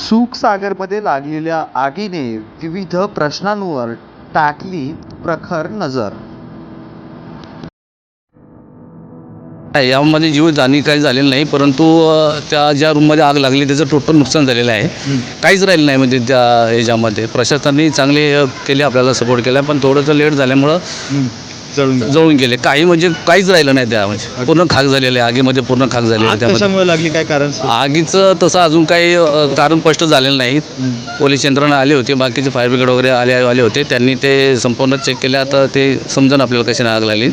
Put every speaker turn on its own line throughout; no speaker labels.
सुखसागरमध्ये लागलेल्या आगीने विविध प्रश्नांवर टाकली प्रखर नजर.
यामध्ये जीव जाणी काही झालेलं नाही परंतु त्या ज्या रूममध्ये आग लागली त्याचं टोटल नुकसान झालेलं आहे. काहीच राहिलं नाही म्हणजे त्या ह्याच्यामध्ये. प्रशासनाने चांगले केले आपल्याला सपोर्ट केला पण थोडंसं लेट झाल्यामुळं
जळून
जळून गेले. काही म्हणजे काहीच राहिलं नाही त्या म्हणजे पूर्ण खाक झालेले आहे. आगीमध्ये पूर्ण खाक झालेले आहे
आग
त्यामध्ये.
कशामुळे लागली? काय कारण
आगीचं तसं अजून काही अ, कारण स्पष्ट झालेलं नाही. पोलीस यंत्रणा आली होती बाकीचे फायर ब्रिगेड वगैरे आले आले होते. त्यांनी ते संपूर्ण चेक केले. आता ते समजून आपल्याला कशाने आग लागली.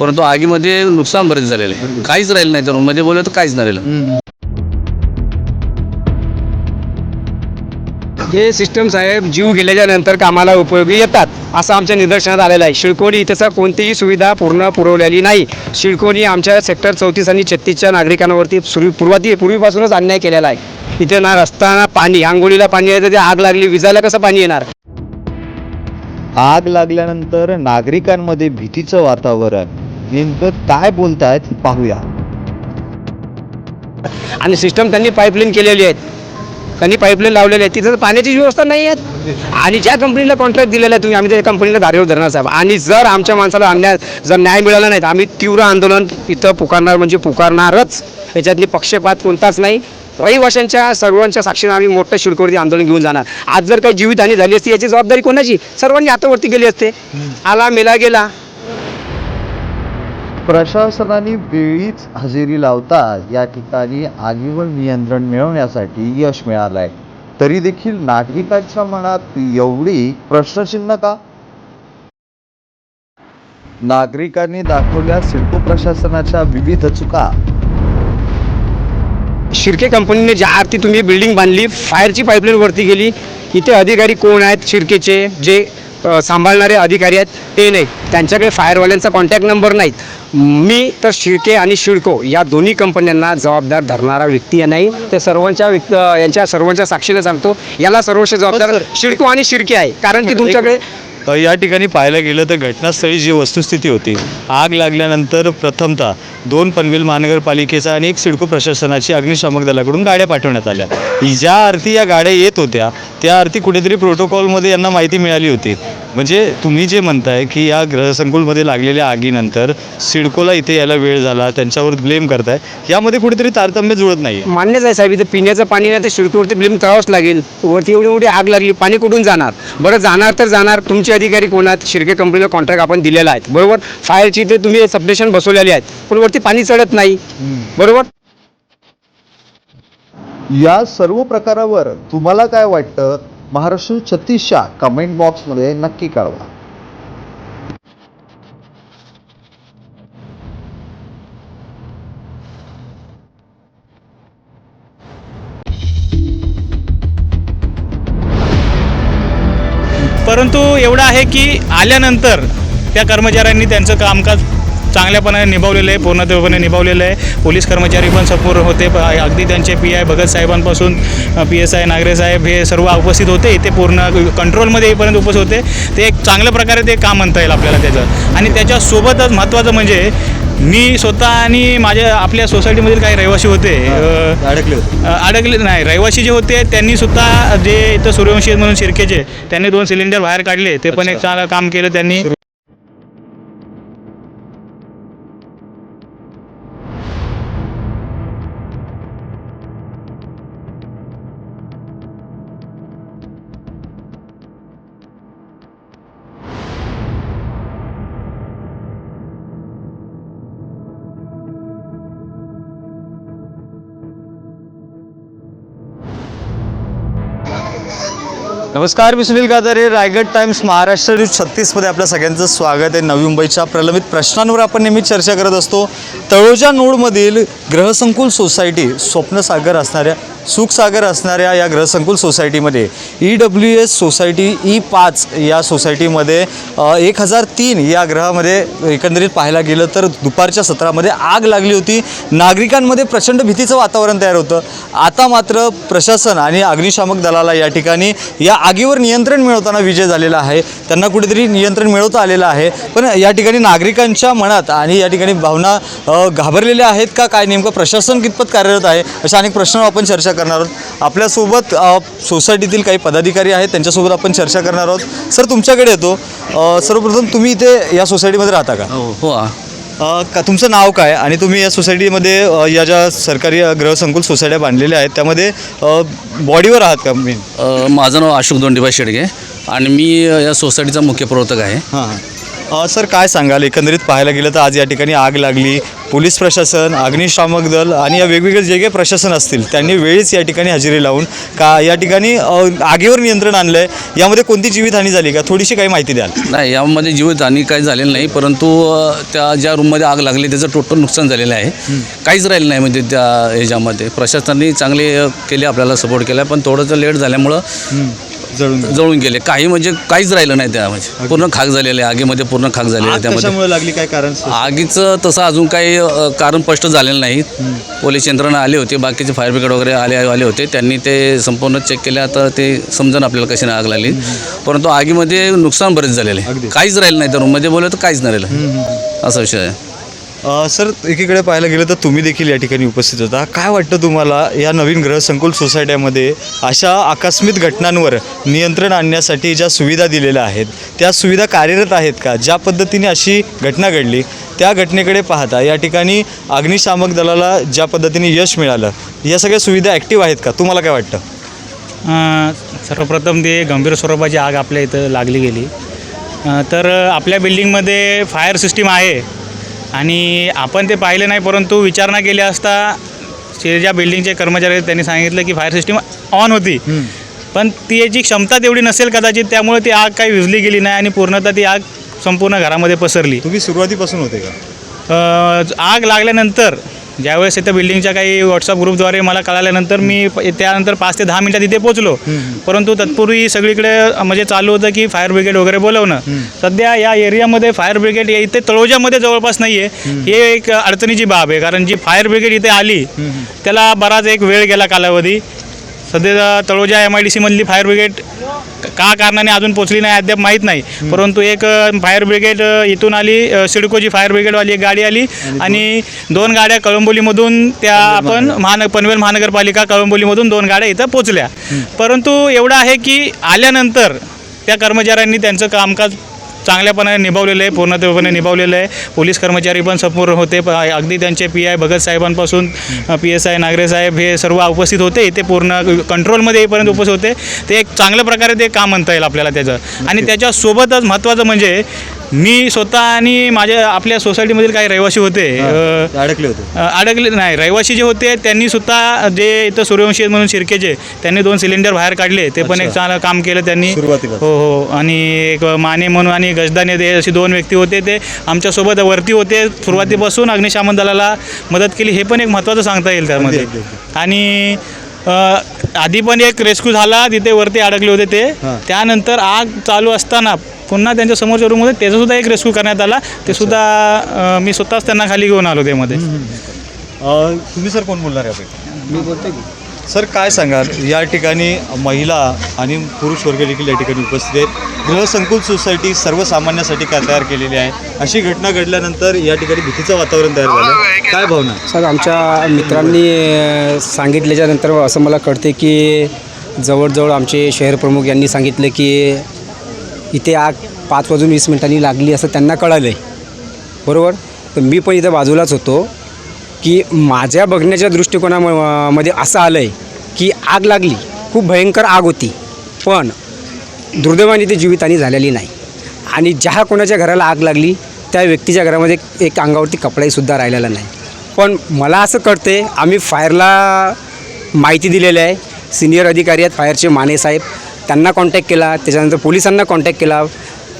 परंतु आगीमध्ये नुकसान बरेच झालेलं काहीच राहिलं नाही. त्या रूममध्ये बोललं तर काहीच नाही राहिलं.
हे सिस्टम साहेब जीव गेल्याच्यानंतर कामाला उपयोगी येतात असं आमच्या निदर्शनात आलेलं आहे. शिळकोणी इथं कोणतीही सुविधा पूर्ण पुरवलेली नाही. शिळकोणी आमच्या सेक्टर चौतीस आणि छत्तीसच्या नागरिकांवरती सुरू पूर्वाती पूर्वीपासूनच अन्याय केलेला आहे. इथे ना रस्ता ना पाणी आंघोळीला पाणी आहे तर ते आग लागली विजायला कसं पाणी येणार?
आग लागल्यानंतर नागरिकांमध्ये भीतीचं वातावरण. नेमकं काय बोलतायत पाहूया.
आणि सिस्टम त्यांनी पाईपलाईन केलेली आहेत. त्यांनी पाईपलाईन लावलेली आहे. तिथं पाण्याची व्यवस्था नाही आहे आणि ज्या कंपनीला कॉन्ट्रॅक्ट दिलेला आहे तुम्ही आम्ही त्या कंपनीला धारेवर धरणार साहेब. आणि जर आमच्या माणसाला अन्याय जर न्याय मिळाला नाही तर आम्ही तीव्र आंदोलन इथं पुकारणार म्हणजे पुकारणारच. याच्यातली पक्षपात कोणताच नाही. रहिवाशांच्या सर्वांच्या साक्षीने आम्ही मोठं शुल्कवरती आंदोलन घेऊन जाणार. आज जर काही जीवितहानी झाली असती याची जबाबदारी कोणाची? सर्वांनी हातावरती गेली असते. आला मेला गेला.
प्रशासनाने वेळीच हजेरी लावता या ठिकाणी आगीवर नियंत्रण मिळवण्यासाठी यश मिळालंय. तरी देखील नागरिकांच्या मनात एवढी प्रश्नचिन्ह का? नागरिकांनी दाखवल्या सिडको प्रशासनाच्या विविध चुका.
शिर्के कंपनीने ज्या आरती तुम्ही बिल्डिंग बांधली फायरची पाईपलाईन वरती गेली इथे अधिकारी कोण आहेत शिर्केचे? जे सांभाळणारे अधिकारी आहेत? ते नाही. त्यांच्याकडे फायरवाल्यांचा कॉन्टॅक्ट नंबर नाहीत. मी तर शिर्के आणि शिडको या दोन्ही कंपन्यांना जबाबदार धरणारा व्यक्ती नाही. ते सर्वांच्या व्यक्त यांच्या सर्वांच्या साक्षीने सांगतो. याला सर्वस्व जबाबदार शिडको आणि शिर्के आहे. कारण की तुमच्याकडे
या ठिकाणी पाहायला गेलं तर घटनास्थळी जी वस्तुस्थिती होती आग लागल्यानंतर प्रथमतः दोन पनवेल महानगरपालिकेचा आणि एक सिडको प्रशासनाची अग्निशामक दलाकडून गाड्या पाठवण्यात आल्या. ज्या अर्थी या गाड्या येत होत्या त्या अर्थी कुठेतरी प्रोटोकॉलमध्ये यांना माहिती मिळाली होती. म्हणजे तुम्ही जे म्हणताय की या ग्रहसंकुलमध्ये लागलेल्या आगीनंतर सिडकोला इथे यायला वेळ झाला त्यांच्यावर ब्लेम करताय यामध्ये कुठेतरी तारतम्य जुळत नाही
मान्यच आहे साहेब इथं पिण्याचं पाणी नाही तर सिडकोवरती ब्लेम तळावंच लागेल. वरती एवढी एवढी आग लागली पाणी कुठून जाणार? बरं जाणार तर जाणार तुमचे अधिकारी कोण आहेत शिर्के कंपनीला कॉन्ट्रॅक्ट आपण दिलेला आहे. बरोबर? फायरची ते तुम्ही सबस्टेशन बसवलेले आहेत. पण वरती पाणी चढत नाही. बरोबर?
या सर्व प्रकारावर तुम्हाला काय वाटतं? महाराष्ट्र छत्तीसच्या कमेंट बॉक्समध्ये नक्की कळवा.
परंतु एवढं आहे की आल्यानंतर त्या कर्मचाऱ्यांनी त्यांचं कामकाज चांगल्यापणे निभावलेलं आहे पूर्णत्वपणे निभावलेलं आहे. पोलीस कर्मचारी पण सपोर होते. अगदी त्यांचे पी आय भगत साहेबांपासून पी एस आय नागरे साहेब हे सर्व उपस्थित होते. इथे पूर्ण कंट्रोलमध्ये येईपर्यंत उपस्थित होते. ते एक चांगल्या प्रकारे ते काम म्हणता येईल आपल्याला त्याचं. आणि त्याच्यासोबतच महत्त्वाचं म्हणजे मी स्वतः आणि माझ्या आपल्या सोसायटीमधील काही रहिवासी होते अ,
अडकले होते.
अ, अडकले नाही. रहिवासी जे होते त्यांनी सुद्धा जे इथं सूर्यवंशी म्हणून शिरकेचे त्यांनी दोन सिलेंडर बाहेर काढले. ते पण एक चांगलं काम केलं त्यांनी.
नमस्कार मी सुनील गादारे रायगड टाइम्स महाराष्ट्र न्यूज छत्तीसमध्ये आपल्या सगळ्यांचं स्वागत आहे नवी मुंबईच्या प्रलंबित प्रश्नांवर. आपण नेहमी चर्चा करत असतो. तळोजा नोडमधील ग्रहसंकुल सोसायटी स्वप्नसागर असणाऱ्या सुखसागर असणाऱ्या या ग्रहसंकुल सोसायटीमध्ये E W S society E पाच या सोसायटीमध्ये एक हजार तीन या ग्रहामध्ये एकंदरीत पाहायला गेलं तर दुपारच्या सत्रामध्ये आग लागली होती. नागरिकांमध्ये प्रचंड भीतीचं वातावरण तयार होतं. आता मात्र प्रशासन आणि अग्निशामक दलाला या ठिकाणी या आगीवर नियंत्रण मिळवताना विजय झालेला आहे. त्यांना कुठेतरी नियंत्रण मिळवता आलेलं आहे. पण या ठिकाणी नागरिकांच्या मनात आणि या ठिकाणी भावना घाबरलेल्या आहेत का? काय नेमकं प्रशासन कितपत कार्यरत आहे? अशा अनेक प्रश्न आपण चर्चा करणार आहोत. आपल्यासोबत सोसायटीतील काही पदाधिकारी आहेत त्यांच्यासोबत आपण चर्चा करणार आहोत. सर तुमच्याकडे येतो. सर्वप्रथम तुम्ही इथे या सोसायटीमध्ये राहता का?
हो हो
का तुमचं नाव काय? आणि तुम्ही या सोसायटीमध्ये या ज्या सरकारी गृहसंकुल सोसायट्या बांधलेल्या आहेत त्यामध्ये बॉडीवर आहात का मेन
अ, माझं नाव अशोक दोंडीबा शेडगे. आणि मी या सोसायटीचा मुख्य प्रवर्तक आहे.
हां. सर काय सांगाल? एकंदरीत पाहायला गेलं तर आज या ठिकाणी आग लागली. पोलीस प्रशासन अग्निशामक दल आणि या वेगवेगळे जे काही प्रशासन असतील त्यांनी वेळीच या ठिकाणी हजेरी लावून का या ठिकाणी आगीवर नियंत्रण आणलं आहे यामध्ये कोणती जीवितहानी झाली का? थोडीशी काही माहिती द्याल.
नाही यामध्ये जीवितहानी काही झालेलं नाही परंतु त्या ज्या रूममध्ये आग लागली त्याचं टोटल नुकसान झालेलं आहे. काहीच राहिलं नाही म्हणजे त्या ह्याच्यामध्ये. प्रशासनाने चांगले केले आपल्याला सपोर्ट केला पण थोडंसं लेट झाल्यामुळं
जळून
जळून गेले. काही म्हणजे काहीच राहिलं नाही त्यामध्ये. पूर्ण खाक झालेले आहे आगीमध्ये पूर्ण खाक झालेले आहे त्यामध्ये.
कशामुळे लागली? काय कारण
आगीचं तसं अजून काही अ, कारण स्पष्ट झालेलं नाही. पोलीस यंत्रणा आली होती बाकीचे फायर ब्रिगेड वगैरे आले आले होते. त्यांनी ते संपूर्ण चेक केले. आता ते समजून आपल्याला कशी आग लागली. परंतु आगीमध्ये नुकसान बरेच झालेले. आहे. काहीच राहिलं नाही त्या रूममध्ये बोललं तर काहीच नाही राहिलं. असा विषय आहे.
सर एकीकडे पाहायला गेलं तर तुम्ही देखील या ठिकाणी उपस्थित होता. काय वाटतं तुम्हाला या नवीन ग्रहसंकुल सोसायट्यामध्ये अशा आकस्मिक घटनांवर नियंत्रण आणण्यासाठी ज्या सुविधा दिलेल्या आहेत त्या सुविधा कार्यरत आहेत का? ज्या पद्धतीने अशी घटना घडली त्या घटनेकडे पाहता या ठिकाणी अग्निशामक दलाला ज्या पद्धतीने यश मिळालं या सगळ्या सुविधा ॲक्टिव्ह आहेत का? तुम्हाला काय वाटतं?
अ, सर्वप्रथम ते गंभीर स्वरूपाची आग आपल्या इथं लागली गेली. अ, तर आपल्या बिल्डिंगमध्ये फायर सिस्टीम आहे. आणि आपण ते पाहिले नाही परंतु विचारणा केली असता जे ज्या बिल्डिंगचे कर्मचारी आहेत त्यांनी सांगितलं की फायर सिस्टीम ऑन होती. पण ती याची क्षमता तेवढी नसेल कदाचित त्यामुळे ती आग काही विजली गेली नाही आणि पूर्णतः ती आग संपूर्ण घरामध्ये पसरली.
तुम्ही सुरुवातीपासून होते का?
आग लागल्यानंतर ज्यावेळेस इथं बिल्डिंगच्या काही व्हॉट्सअप ग्रुपद्वारे मला कळाल्यानंतर मी त्यानंतर पाच ते दहा मिनटात इथे पोचलो परंतु तत्पूर्वी सगळीकडे म्हणजे चालू होतं की फायर ब्रिगेड वगैरे बोलवणं. सध्या या एरियामध्ये फायर ब्रिगेड इथे तळोजामध्ये जवळपास नाही आहे हे एक अडचणीची बाब आहे. कारण जी फायर ब्रिगेड इथे आली त्याला बराच एक वेळ गेला कालावधी. सध्या तळोजा एम आय डी सीमधली फायर ब्रिगेड क- कारणाने अजून पोचली नाही अद्याप माहीत नाही. परंतु एक फायर ब्रिगेड इथून आली सिडकोची फायर ब्रिगेडवाली एक गाडी आली आणि दोन गाड्या कळंबोलीमधून त्या आपण महान पनवेल महानगरपालिका कळंबोलीमधून दोन गाड्या इथं पोचल्या. परंतु एवढं आहे की आल्यानंतर त्या कर्मचाऱ्यांनी त्यांचं कामकाज चांगल्यापणे निभावलेलं आहे पूर्णत्वपणे निभावलेलं आहे. पोलीस कर्मचारी पण संपूर्ण होते. अगदी त्यांचे पी आय भगत साहेबांपासून पी एस आय नागरे साहेब हे सर्व उपस्थित होते. ते पूर्ण कंट्रोलमध्ये येईपर्यंत उपस्थित होते. ते एक चांगल्या प्रकारे ते काम म्हणता येईल आपल्याला त्याचं. आणि त्याच्यासोबतच महत्त्वाचं म्हणजे मी स्वतः आणि माझ्या आपल्या सोसायटीमधील काही रहिवासी होते अ,
अडकले होते.
अ, अडकले नाही. रहिवासी जे होते त्यांनी सुद्धा जे इथं सूर्यवंशी आहेत म्हणून शिरकेचे त्यांनी दोन सिलेंडर बाहेर काढले. ते पण एक चांगलं काम केलं त्यांनी.
सुरुवातीला.
हो हो. आणि एक माने म्हणून आणि गजदाने ते असे दोन व्यक्ती होते ते आमच्यासोबत वरती होते. सुरुवातीपासून अग्निशामन दलाला मदत केली. हे पण एक महत्त्वाचं सांगता येईल त्यामध्ये.
अगदी, अगदी.
आणि अ, आधी पण एक रेस्क्यू झाला. तिथे वरती अडकले होते ते.
हां.
त्यानंतर आग चालू असताना पुन्हा त्यांच्या समोरच्या रूममध्ये त्याचा सुद्धा एक रेस्क्यू करण्यात आला. ते सुद्धा मी स्वतःच त्यांना खाली घेऊन आलो त्यामध्ये.
अ, तुम्ही सर कोण बोलणार आहे आपण मी बोलतो की. सर काय सांगाल? या ठिकाणी महिला आणि पुरुष वर्ग देखील या ठिकाणी उपस्थित आहेत. गृहसंकुल सोसायटी सर्वसामान्यांसाठी का तयार केलेली आहे? अशी घटना घडल्यानंतर या ठिकाणी भीतीचं वातावरण तयार झालं. काय भावना?
सर आमच्या मित्रांनी सांगितल्याच्यानंतर असं मला कळते की जवळजवळ आमचे शहर प्रमुख यांनी सांगितलं की इथे आग पाच वाजून वीस मिनिटांनी लागली असं त्यांना कळालं आहे बरोबर? तर मी पण इथं बाजूलाच होतो की माझ्या बघण्याच्या दृष्टिकोनामध्ये असं आलं आहे की आग लागली. खूप भयंकर आग होती. पण दुर्दैवाने ते जीवितहानी झालेली नाही. आणि ज्या कोणाच्या घराला आग लागली त्या व्यक्तीच्या घरामध्ये एक अंगावरती कपडाहीसुद्धा राहिलेला नाही. पण मला असं कळते आम्ही फायरला माहिती दिलेली आहे. सिनियर अधिकारी आहेत फायरचे माने साहेब. त्यांना कॉन्टॅक्ट केला त्याच्यानंतर पोलिसांना कॉन्टॅक्ट केला.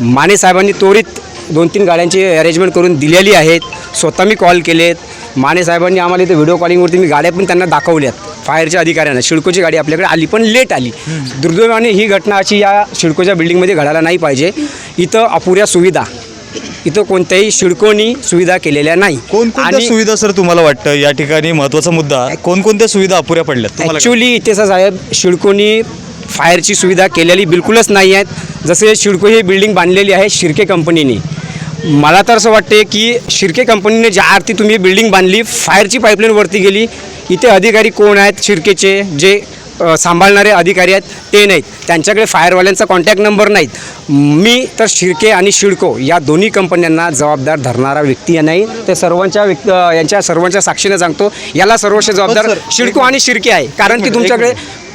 माने साहेबांनी त्वरित दोन तीन गाड्यांची अरेंजमेंट करून दिलेली आहेत. स्वतः मी कॉल केलेत. माने साहेबांनी आम्हाला इथे व्हिडिओ कॉलिंगवरती मी गाड्या पण त्यांना दाखवल्यात. फायरच्या अधिकाऱ्यांना. शिडकोची गाडी आपल्याकडे आली पण लेट आली. दुर्दैवाने ही घटना अशी या शिडकोच्या बिल्डिंगमध्ये घडायला नाही पाहिजे. इथं अपुऱ्या सुविधा. इथं कोणत्याही शिडकोनी सुविधा केलेल्या नाही.
कोणकोणत्या सुविधा सर तुम्हाला वाटतं? या ठिकाणी महत्त्वाचा मुद्दा कोणकोणत्या सुविधा अपुऱ्या पडल्यात?
ॲक्च्युली इथे साहेब शिडकोनी फायरची सुविधा केलेली बिलकुलच नाही आहेत. जसे शिडको ही बिल्डिंग बांधलेली आहे शिर्के कंपनीने. मला तर असं वाटते की शिर्के कंपनीने ज्या अर्थी तुम्ही बिल्डिंग बांधली फायरची पाईपलाईन वरती गेली इथे अधिकारी कोण आहेत शिर्केचे जे सांभाळणारे अधिकारी आहेत ते नाहीत. त्यांच्याकडे फायरवाल्यांचा कॉन्टॅक्ट नंबर नाहीत. मी तर शिर्के आणि शिडको या दोन्ही कंपन्यांना जबाबदार धरणारा व्यक्ती नाही. ते सर्वांच्या व्यक्ती यांच्या सर्वांच्या साक्षीने सांगतो. याला सर्वस्व जबाबदार
सर,
शिडको आणि शिर्के आहे. कारण की तुमच्याकडे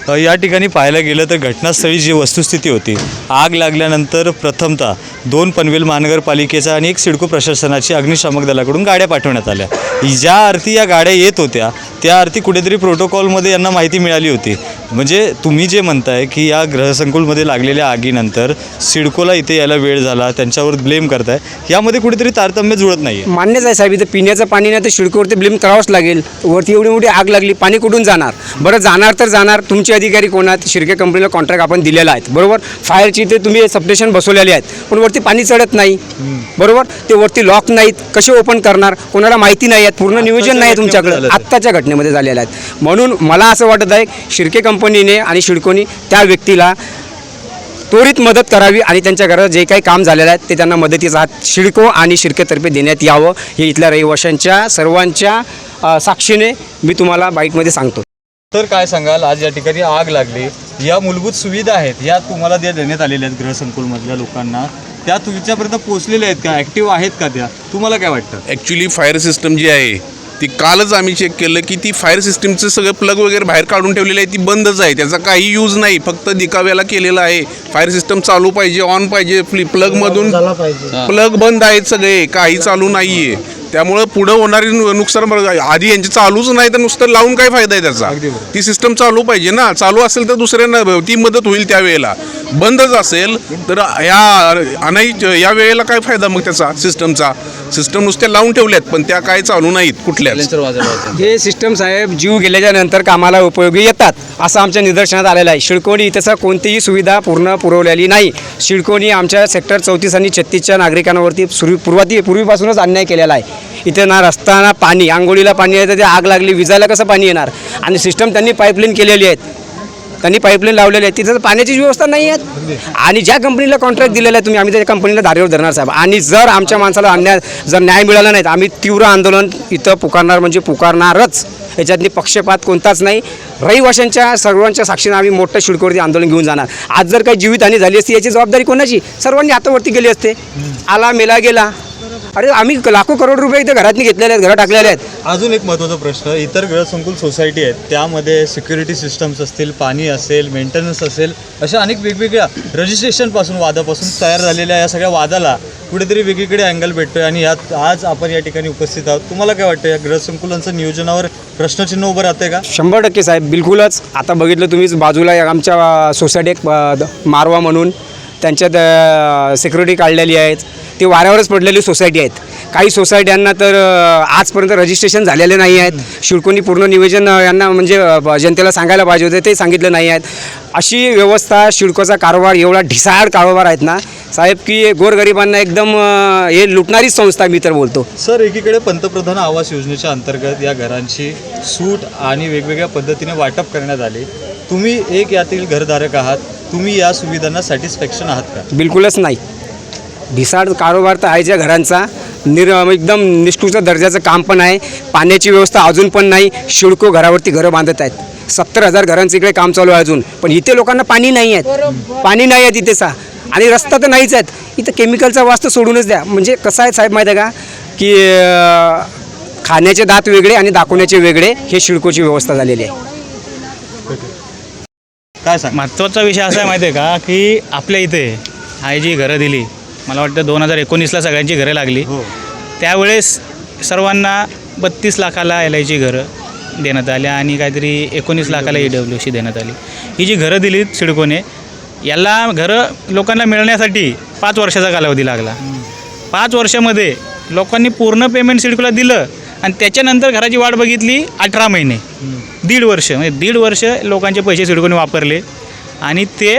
या ठिकाणी पाहायला गेलं तर घटनास्थळी जी वस्तुस्थिती होती आग लागल्यानंतर प्रथमतः दोन पनवेल महानगरपालिकेचा आणि एक सिडको प्रशासनाची अग्निशामक दलाकडून गाड्या पाठवण्यात आल्या. ज्या अर्थी या गाड्या येत होत्या त्या अर्थी कुठेतरी प्रोटोकॉलमध्ये यांना माहिती मिळाली होती. म्हणजे तुम्ही जे म्हणताय की या ग्रहसंकुलमध्ये लागलेल्या आगीनंतर सिडकोला इथे यायला वेळ झाला त्यांच्यावर ब्लेम करताय यामध्ये कुठेतरी तारतम्य जुळत नाही
मान्यच आहे साहेब इथं पिण्याचं पाणी नाही तर शिडकोवरती ब्लेम करावंच लागेल. वरती एवढी मोठी आग लागली पाणी कुठून जाणार? बरं जाणार तर जाणार तुमचे अधिकारी कोण आहेत? शिर्के कंपनीला कॉन्ट्रॅक्ट आपण दिलेला आहे. बरोबर? फायरची ते तुम्ही सबस्टेशन बसवलेले आहेत. पण वरती पाणी चढत नाही. बरोबर? ते वरती लॉक नाहीत. कसे ओपन करणार? कोणाला माहिती नाही आहेत. पूर्ण नियोजन नाही आहे तुमच्याकडे. आत्ताच्या घटनेमध्ये झालेलं आहेत म्हणून मला असं वाटत आहे शिर्के कंपनीने आणि शिडकोनी त्या व्यक्तीला त्वरित मदत करावी आणि त्यांच्या घरात जे काही काम झालेलं आहे ते त्यांना मदतीचा हात शिडको आणि शिर्केतर्फे देण्यात यावं. हे इथल्या रहिवाशांच्या सर्वांच्या साक्षीने मी तुम्हाला बाईटमध्ये सांगतो.
तर काय सांगाल आज या ठिकाणी आग लागली. या मूलभूत सुविधा आहेत या तुम्हाला ज्या देण्यात आलेल्या आहेत ग्रहसंकुलमधल्या लोकांना त्या तुमच्यापर्यंत पोहोचलेल्या आहेत का? ॲक्टिव्ह आहेत का त्या? तुम्हाला काय वाटतं?
ॲक्च्युली फायर सिस्टम जी आहे ती कालच आम्ही चेक केलं की ती फायर सिस्टमचं सगळं प्लग वगैरे बाहेर काढून ठेवलेलं आहे ती बंदच आहे. त्याचा काही यूज नाही फक्त दिकाव्याला केलेला आहे. फायर सिस्टम चालू पाहिजे ऑन पाहिजे प्लगमधून प्लग बंद आहेत सगळे काही चालू नाही आहे त्यामुळं पुढं होणारी नु- नुकसान बरं आधी यांची चालूच नाही तर नुसतं लावून काय फायदा आहे त्याचा? ती सिस्टम चालू पाहिजे ना. चालू असेल तर दुसऱ्यांना ती मदत होईल त्यावेळेला. बंदच असेल तर या अनाई या वेळेला काय फायदा मग त्याचा सिस्टमचा सिस्टम नुसत्या लावून ठेवल्यात पण त्या काय चालू नाहीत कुठल्याच.
हे सिस्टम साहेब जीव गेल्याच्यानंतर कामाला उपयोगी येतात असं आमच्या निदर्शनात आलेलं आहे. शिडकोणी तसं कोणतीही सुविधा पूर्ण पुरवलेली नाही. शिडकोणी आमच्या सेक्टर चौतीस आणि छत्तीसच्या नागरिकांवरती सुरू पूर्वाती पूर्वीपासूनच अन्याय केलेला आहे. इथे ना रस्ता ना पाणी आंघोळीला पाणी आहे तर ते आग लागली विजायला कसं पाणी येणार? आणि सिस्टम त्यांनी पाईपलाईन केलेली आहेत. त्यांनी पाईपलाईन लावलेली आहे तिथं पाण्याची व्यवस्था नाही आहे आणि ज्या कंपनीला कॉन्ट्रॅक्ट दिलेला आहे तुम्ही आम्ही त्या कंपनीला धारेवर धरणार साहेब. आणि जर आमच्या माणसाला अन्याय जर न्याय मिळाला नाही तर आम्ही तीव्र आंदोलन इथं पुकारणार म्हणजे पुकारणारच. याच्यातनी पक्षपात कोणताच नाही. रहिवाशांच्या सर्वांच्या साक्षीनं आम्ही मोठं शिडकोवरती आंदोलन घेऊन जाणार. आज जर काही जीवितहानी झाली असती याची जबाबदारी कोणाची? सर्वांनी हातावरती गेली असते. आला मेला गेला. अरे आम्ही लाखो करोड रुपये इथे घरातनी घेतलेले आहेत घरं टाकलेले आहेत.
अजून एक महत्त्वाचा प्रश्न इतर ग्रहसंकुल सोसायटी आहेत त्यामध्ये सिक्युरिटी सिस्टम्स असतील पाणी असेल मेंटेनन्स असेल अशा अनेक वेगवेगळ्या रजिस्ट्रेशनपासून वादापासून तयार झालेल्या या सगळ्या वादाला कुठेतरी वेगळीकडे अँगल भेटतोय आणि यात आज आपण या ठिकाणी उपस्थित आहोत. तुम्हाला काय वाटतं या ग्रहसंकुलांचं नियोजनावर प्रश्नचिन्ह उभं राहतंय का?
शंभर टक्के साहेब बिलकुलच. आता बघितलं तुम्हीच बाजूला एक आमच्या सोसायटी एक अ, द- मारवा म्हणून त्यांच्यात सिक्युरिटी काढलेली आहेत. ते वाऱ्यावरच पडलेली सोसायटी आहेत. काही सोसायट्यांना तर आजपर्यंत रजिस्ट्रेशन झालेले नाही आहेत. शुल्कोनी पूर्ण निवेदन यांना म्हणजे जनतेला सांगायला पाहिजे होते ते सांगितलं नाही आहेत. अशी व्यवस्था शिडकोचा कारभार एवढा ढिसाळ कारभार आहेत ना साहेब की गोरगरिबांना एकदम हे लुटणारीच संस्था मी तर बोलतो.
सर एकीकडे पंतप्रधान आवास योजनेच्या अंतर्गत या घरांची सूट आणि वेगवेगळ्या पद्धतीने वाटप करण्यात आले. तुम्ही एक यातील घरधारक आहात तुम्ही या सुविधांना सॅटिस्फॅक्शन आहात का?
बिलकुलच नाही. भिसाड कारोबार तर आहे ज्या घरांचा. निर एकदम निष्ठूच दर्जाचं काम पण आहे. पाण्याची व्यवस्था अजून पण नाही. शिडको घरावरती घरं बांधत आहेत. सत्तर हजार घरांचं इकडे काम चालू आहे अजून. पण इथे लोकांना पाणी नाही आहेत पाणी नाही आहे तिथे सा. आणि रस्ता तर नाहीच आहेत. इथं केमिकलचा वास तर सोडूनच द्या. म्हणजे कसं आहे साहेब माहीत आहे का? की खाण्याचे दात वेगळे आणि दाखवण्याचे वेगळे हे शिडकोची व्यवस्था झालेली आहे.
काय सांग?
महत्त्वाचा विषय असा आहे माहिती आहे का की आपल्या इथे आई जी घरं दिली. मला वाटतं दोन हजार एकोणीसला सगळ्यांची घरं लागली.
हो.
त्यावेळेस सर्वांना बत्तीस लाखाला एल आयची घरं देण्यात आल्या आणि काहीतरी एकोणीस लाखाला ई डब्ल्यू सी देण्यात आली. ही जी घरं दिली सिडकोने याला घरं लोकांना मिळण्यासाठी पाच वर्षाचा कालावधी लागला. पाच वर्षामध्ये लोकांनी पूर्ण पेमेंट सिडकोला दिलं. आणि त्याच्यानंतर घराची वाट बघितली अठरा महिने. दीड वर्ष म्हणजे दीड वर्ष लोकांचे पैसे सिडकोने वापरले. आणि ते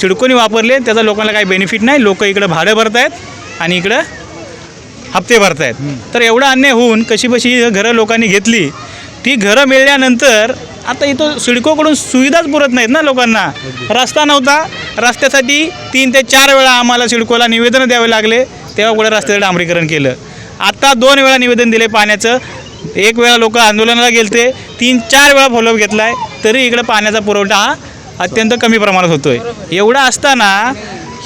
सिडकोने वापरले त्याचा लोकांना काही बेनिफिट नाही. लोक इकडं भाडं भरतायत आणि इकडं हप्ते भरतायत. तर एवढा अन्याय होऊन कशी बशी घरं लोकांनी घेतली. ती घरं मिळाल्यानंतर आता इथं सिडकोकडून सुविधाच पुरत नाहीत ना लोकांना. रस्ता नव्हता. रस्त्यासाठी तीन ते चार वेळा आम्हाला सिडकोला निवेदन द्यावे लागले. तेव्हा कुठे रस्त्याचं डांबरीकरण केलं. आत्ता दोन वेळा निवेदन दिले पाण्याचं. एक वेळा लोक आंदोलनाला गेलते. तीन चार वेळा फॉलोअप घेतला आहे तरी इकडं पाण्याचा पुरवठा हा अत्यंत कमी प्रमाणात होतो आहे एवढं असताना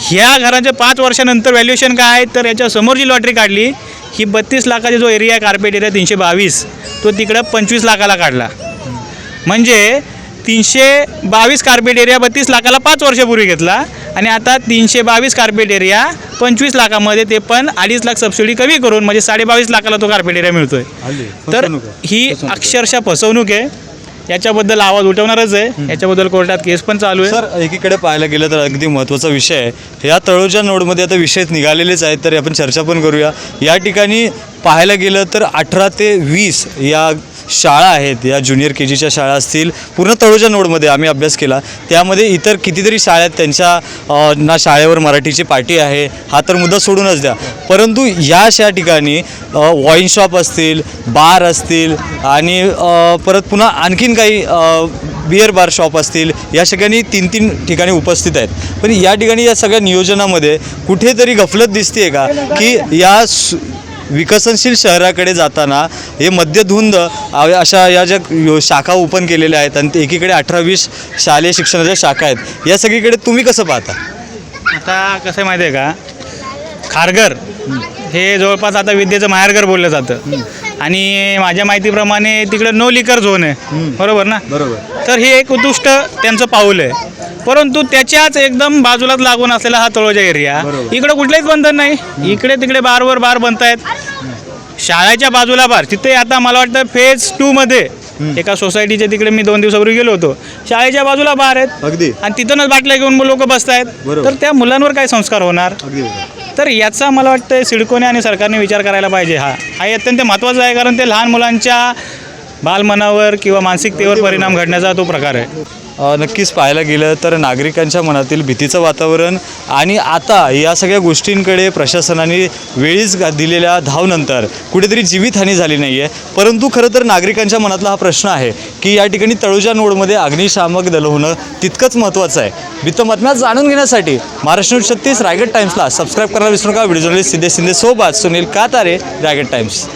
ह्या घराच्या पाच वर्षानंतर व्हॅल्युएशन काय आहे? तर याच्या समोर जी लॉटरी काढली ही बत्तीस लाखाचा जो एरिया आहे कार्पेट एरिया तीनशे बावीस तो तिकडं पंचवीस लाखाला काढला. म्हणजे तीनशे बावीस कार्पेट एरिया बत्तीस लाखाला पाच वर्षापूर्वी घेतला. आणि आता तीनशे बावीस कार्पेट एरिया पंचवीस लाखामध्ये ते पण अडीच लाख सबसिडी कमी करून म्हणजे साडेबावीस लाखाला तो कार्पेट एरिया मिळतोय. तर ही अक्षरशः फसवणूक आहे. याच्याबद्दल आवाज उठवणारच आहे. याच्याबद्दल कोर्टात केस पण चालू आहे.
सर एकीकडे पाहायला गेलं तर अगदी महत्त्वाचा विषय आहे. या तळोजा नोडमध्ये आता विषय निघालेलेच आहेत तर आपण चर्चा पण करूया. या ठिकाणी पाहायला गेलं तर अठरा ते वीस या शाळा आहेत या ज्युनियर के जीच्या शाळा असतील पूर्ण तळोजा नोडमध्ये आम्ही अभ्यास केला. त्यामध्ये इतर कितीतरी शाळा आहेत त्यांच्या ना शाळेवर मराठीची पाटी आहे हा तर मुद्दा सोडूनच द्या. परंतु या अशा ठिकाणी वाईन शॉप असतील बार असतील आणि परत पुन्हा आणखीन काही बिअर बार शॉप असतील या ठिकाणी तीन तीन ठिकाणी उपस्थित आहेत. पण या ठिकाणी या सगळ्या नियोजनामध्ये कुठेतरी गफलत दिसते का? की या सु- विकसनशील शहराकडे जाताना हे मध्यधुंद अशा या ज्या शाखा ओपन केलेल्या आहेत आणि ते एकीकडे अठरा वीस शालेय शिक्षणाच्या शाखा आहेत या सगळीकडे तुम्ही कसं पाहता?
आता कसं आहे माहिती आहे का? खारघर हे जवळपास आता विद्येचं माहेरघर बोललं जातं. आणि माझ्या माहितीप्रमाणे तिकडे नो लिकर झोन आहे. बरोबर ना?
बरोबर.
तर हे एक उत्कृष्ट त्यांचं पाऊल आहे. परंतु त्याच्याच एकदम बाजूलाच लागून असलेला हा तळोजा एरिया इकडे कुठलंच बंधन नाही. इकडे तिकडे बारवर बार बनतायत. शाळेच्या बाजूला बार. तिथे आता मला वाटतं फेज टूमध्ये एका सोसायटीच्या तिकडे मी दोन दिवसापूर्वी गेलो होतो. शाळेच्या बाजूला बार आहेत.
अगदी.
आणि तिथूनच बाटल्या घेऊन लोक बसतायत. तर त्या मुलांवर काय संस्कार होणार? तर याचा मला वाटतं सिडकोने आणि सरकारने विचार करायला पाहिजे हा. हा अत्यंत महत्त्वाचा आहे कारण ते लहान मुलांच्या बालमनावर किंवा मानसिकतेवर परिणाम घडण्याचा तो प्रकार आहे.
नक्कीच पाहायला गेलं तर नागरिकांच्या मनातील भीतीचं वातावरण आणि आता या सगळ्या गोष्टींकडे प्रशासनाने वेळीच दिलेल्या धावनंतर कुठेतरी जीवितहानी झाली नाही आहे परंतु खरं तर नागरिकांच्या मनातला हा प्रश्न आहे की या ठिकाणी तळोजा नोडमध्ये अग्निशामक दल होणं तितकंच महत्त्वाचं आहे. वृत्तबातम्या जाणून घेण्यासाठी महाराष्ट्र न्यूज छत्तीस रायगड टाईम्सला सबस्क्राईब करायला विसरू नका. व्हिडिओ जर्नलिस्ट सिद्धे शिंदे सोबत सुनील कातारे रायगड टाईम्स